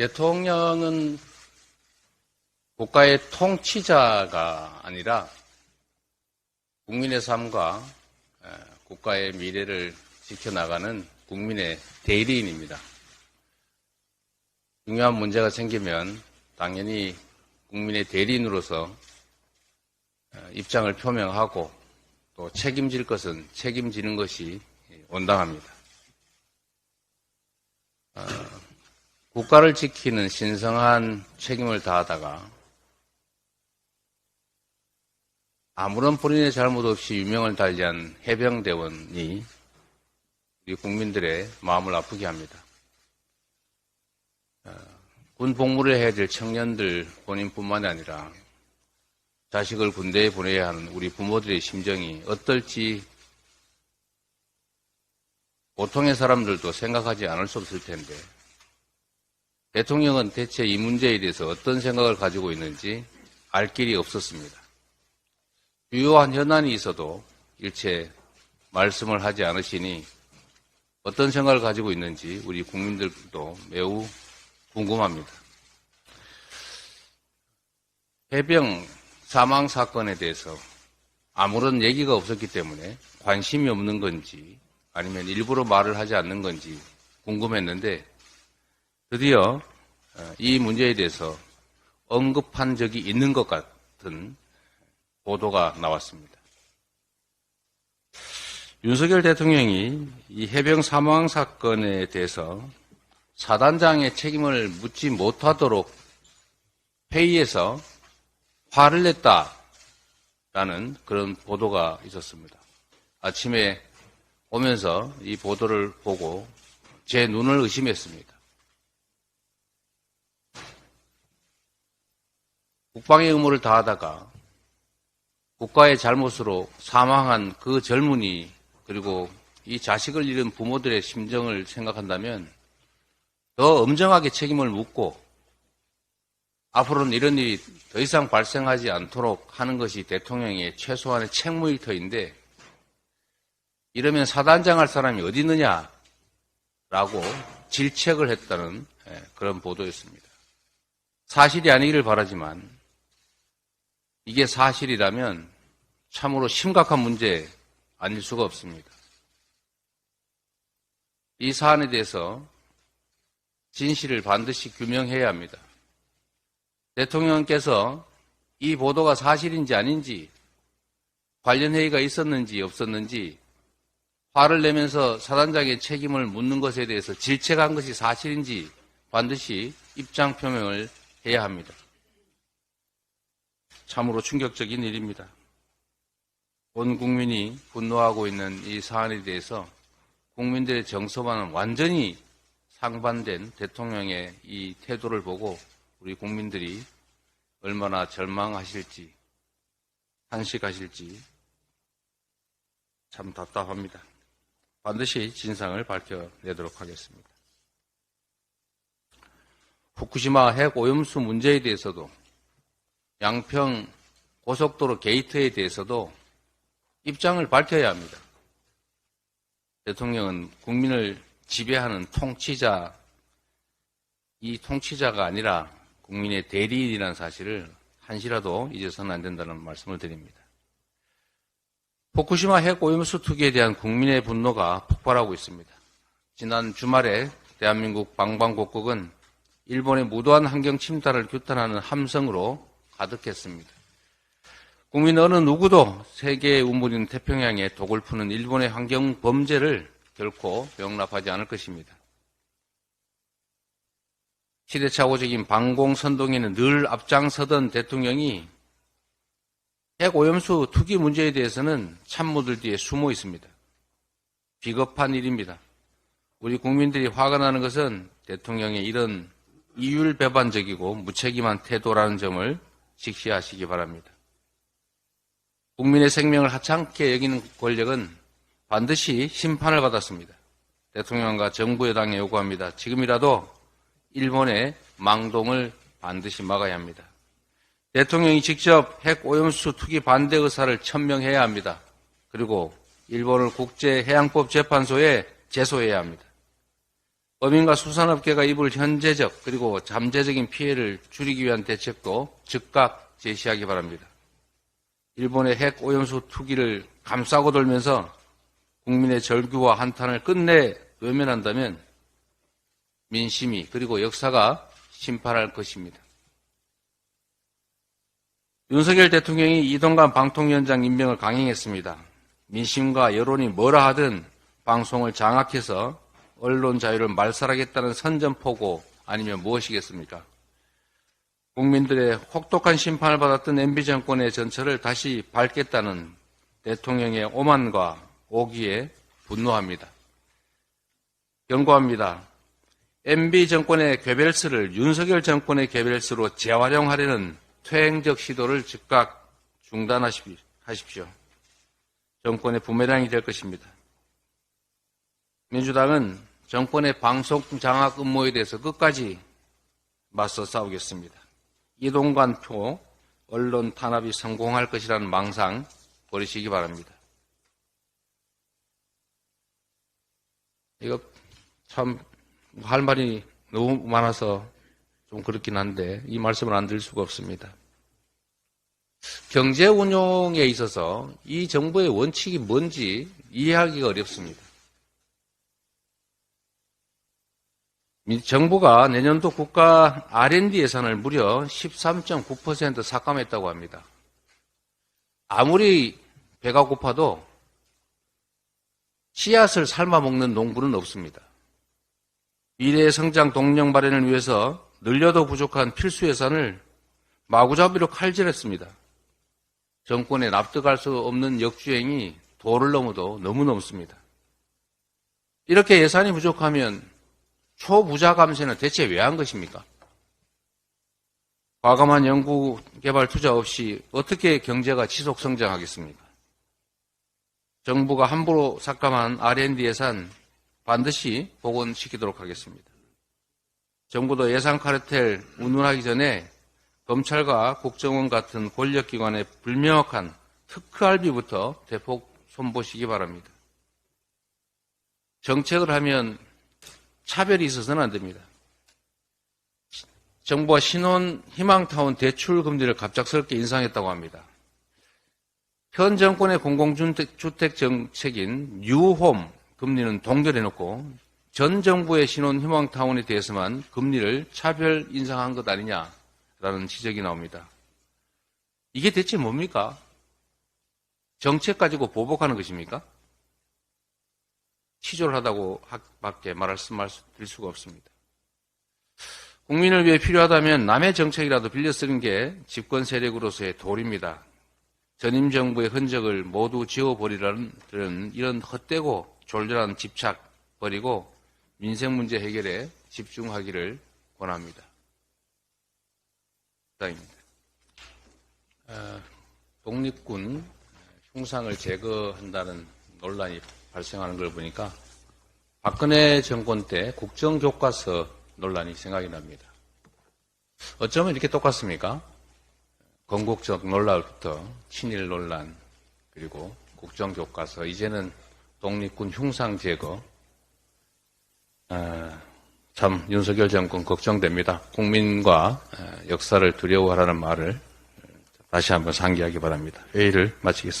대통령은 국가의 통치자가 아니라 국민의 삶과 에, 국가의 미래를 지켜나가는 국민의 대리인입니다. 중요한 문제가 생기면 당연히 국민의 대리인으로서 에, 입장을 표명하고 또 책임질 것은 책임지는 것이 온당합니다. 국가를 지키는 신성한 책임을 다하다가 아무런 본인의 잘못 없이 유명을 달리한 해병대원이 우리 국민들의 마음을 아프게 합니다. 어, 군 복무를 해야 될 청년들 본인뿐만이 아니라 자식을 군대에 보내야 하는 우리 부모들의 심정이 어떨지 보통의 사람들도 생각하지 않을 수 없을 텐데 대통령은 대체 이 문제에 대해서 어떤 생각을 가지고 있는지 알 길이 없었습니다. 유효한 현안이 있어도 일체 말씀을 하지 않으시니 어떤 생각을 가지고 있는지 우리 국민들도 매우 궁금합니다. 해병 사망 사건에 대해서 아무런 얘기가 없었기 때문에 관심이 없는 건지 아니면 일부러 말을 하지 않는 건지 궁금했는데 드디어 어, 이 문제에 대해서 언급한 적이 있는 것 같은 보도가 나왔습니다. 윤석열 대통령이 이 해병 사망 사건에 대해서 사단장의 책임을 묻지 못하도록 회의에서 화를 냈다라는 그런 보도가 있었습니다. 아침에 오면서 이 보도를 보고 제 눈을 의심했습니다. 국방의 의무를 다하다가 국가의 잘못으로 사망한 그 젊은이 그리고 이 자식을 잃은 부모들의 심정을 생각한다면 더 엄정하게 책임을 묻고 앞으로는 이런 일이 더 이상 발생하지 않도록 하는 것이 대통령의 최소한의 책무일 터인데 이러면 사단장할 사람이 어디 있느냐라고 질책을 했다는 예, 그런 보도였습니다. 사실이 아니기를 바라지만 이게 사실이라면 참으로 심각한 문제 아닐 수가 없습니다. 이 사안에 대해서 진실을 반드시 규명해야 합니다. 대통령께서 이 보도가 사실인지 아닌지 관련 회의가 있었는지 없었는지 화를 내면서 사단장의 책임을 묻는 것에 대해서 질책한 것이 사실인지 반드시 입장 표명을 해야 합니다. 참으로 충격적인 일입니다. 온 국민이 분노하고 있는 이 사안에 대해서 국민들의 정서와는 완전히 상반된 대통령의 이 태도를 보고 우리 국민들이 얼마나 절망하실지, 한식하실지 참 답답합니다. 반드시 진상을 밝혀내도록 하겠습니다. 후쿠시마 핵 오염수 문제에 대해서도 양평 고속도로 게이트에 대해서도 입장을 밝혀야 합니다. 대통령은 국민을 지배하는 통치자, 이 통치자가 아니라 국민의 대리인이라는 사실을 한시라도 잊어서는 안 된다는 말씀을 드립니다. 포쿠시마 핵 오염수 투기에 대한 국민의 분노가 폭발하고 있습니다. 지난 주말에 대한민국 방방곡곡은 일본의 무도한 환경 침탈을 규탄하는 함성으로 가득했습니다. 국민 어느 누구도 세계의 우물인 태평양에 독을 푸는 일본의 환경 범죄를 결코 용납하지 않을 것입니다. 시대착오적인 방공 선동에는 늘 앞장서던 대통령이 핵 오염수 투기 문제에 대해서는 참모들 뒤에 숨어 있습니다. 비겁한 일입니다. 우리 국민들이 화가 나는 것은 대통령의 이런 이율배반적이고 무책임한 태도라는 점을 직시하시기 바랍니다. 국민의 생명을 하찮게 여기는 권력은 반드시 심판을 받았습니다. 대통령과 정부 여당에 요구합니다. 지금이라도 일본의 망동을 반드시 막아야 합니다. 대통령이 직접 핵 오염수 투기 반대 의사를 천명해야 합니다. 그리고 일본을 국제해양법 재판소에 제소해야 합니다. 법인과 수산업계가 입을 현재적 그리고 잠재적인 피해를 줄이기 위한 대책도 즉각 제시하기 바랍니다. 일본의 핵 오염수 투기를 감싸고 돌면서 국민의 절규와 한탄을 끝내 외면한다면 민심이 그리고 역사가 심판할 것입니다. 윤석열 대통령이 이동관 방통위원장 임명을 강행했습니다. 민심과 여론이 뭐라 하든 방송을 장악해서 언론 자유를 말살하겠다는 선전포고 아니면 무엇이겠습니까? 국민들의 혹독한 심판을 받았던 MB 정권의 전철을 다시 밟겠다는 대통령의 오만과 오기에 분노합니다. 경고합니다. MB 정권의 괴벨스를 윤석열 정권의 괴벨스로 재활용하려는 퇴행적 시도를 즉각 중단하십시오. 정권의 부메랑이 될 것입니다. 민주당은 정권의 방송 장악 음모에 대해서 끝까지 맞서 싸우겠습니다. 이동관표 언론 탄압이 성공할 것이라는 망상 버리시기 바랍니다. 이거 참 할 말이 너무 많아서 좀 그렇긴 한데 이 말씀을 안 드릴 수가 없습니다. 경제 운용에 있어서 이 정부의 원칙이 뭔지 이해하기가 어렵습니다. 정부가 내년도 국가 R&D 예산을 무려 13.9% 삭감했다고 합니다. 아무리 배가 고파도 씨앗을 삶아 먹는 농부는 없습니다. 미래의 성장 동력 마련을 위해서 늘려도 부족한 필수 예산을 마구잡이로 칼질했습니다. 정권에 납득할 수 없는 역주행이 도를 넘어도 너무 넘습니다. 이렇게 예산이 부족하면 초부자 감세는 대체 왜 한 것입니까? 과감한 연구 개발 투자 없이 어떻게 경제가 지속 성장하겠습니까? 정부가 함부로 삭감한 R&D 예산 반드시 복원시키도록 하겠습니다. 정부도 예산 카르텔 운운하기 전에 검찰과 국정원 같은 권력기관의 불명확한 특허알비부터 대폭 손보시기 바랍니다. 정책을 하면 차별이 있어서는 안 됩니다. 정부가 신혼 희망타운 대출 금리를 갑작스럽게 인상했다고 합니다. 현 정권의 공공주택 정책인 뉴홈 금리는 동결해놓고 전 정부의 신혼 희망타운에 대해서만 금리를 차별 인상한 것 아니냐라는 지적이 나옵니다. 이게 대체 뭡니까? 정책 가지고 보복하는 것입니까? 치졸하다고 밖에 말씀드릴 수가 없습니다. 국민을 위해 필요하다면 남의 정책이라도 빌려 쓰는 게 집권 세력으로서의 도리입니다. 전임 정부의 흔적을 모두 지워버리라는 이런 헛되고 졸졸한 집착 버리고 민생 문제 해결에 집중하기를 권합니다. 부탁입니다. 어, 독립군 흉상을 제거한다는 논란이 발생하는 걸 보니까 박근혜 정권 때 국정교과서 논란이 생각이 납니다. 어쩌면 이렇게 똑같습니까? 건국적 논란부터 친일 논란 그리고 국정교과서 이제는 독립군 흉상 제거 아, 참 윤석열 정권 걱정됩니다. 국민과 아, 역사를 두려워하라는 말을 다시 한번 상기하기 바랍니다. 회의를 마치겠습니다.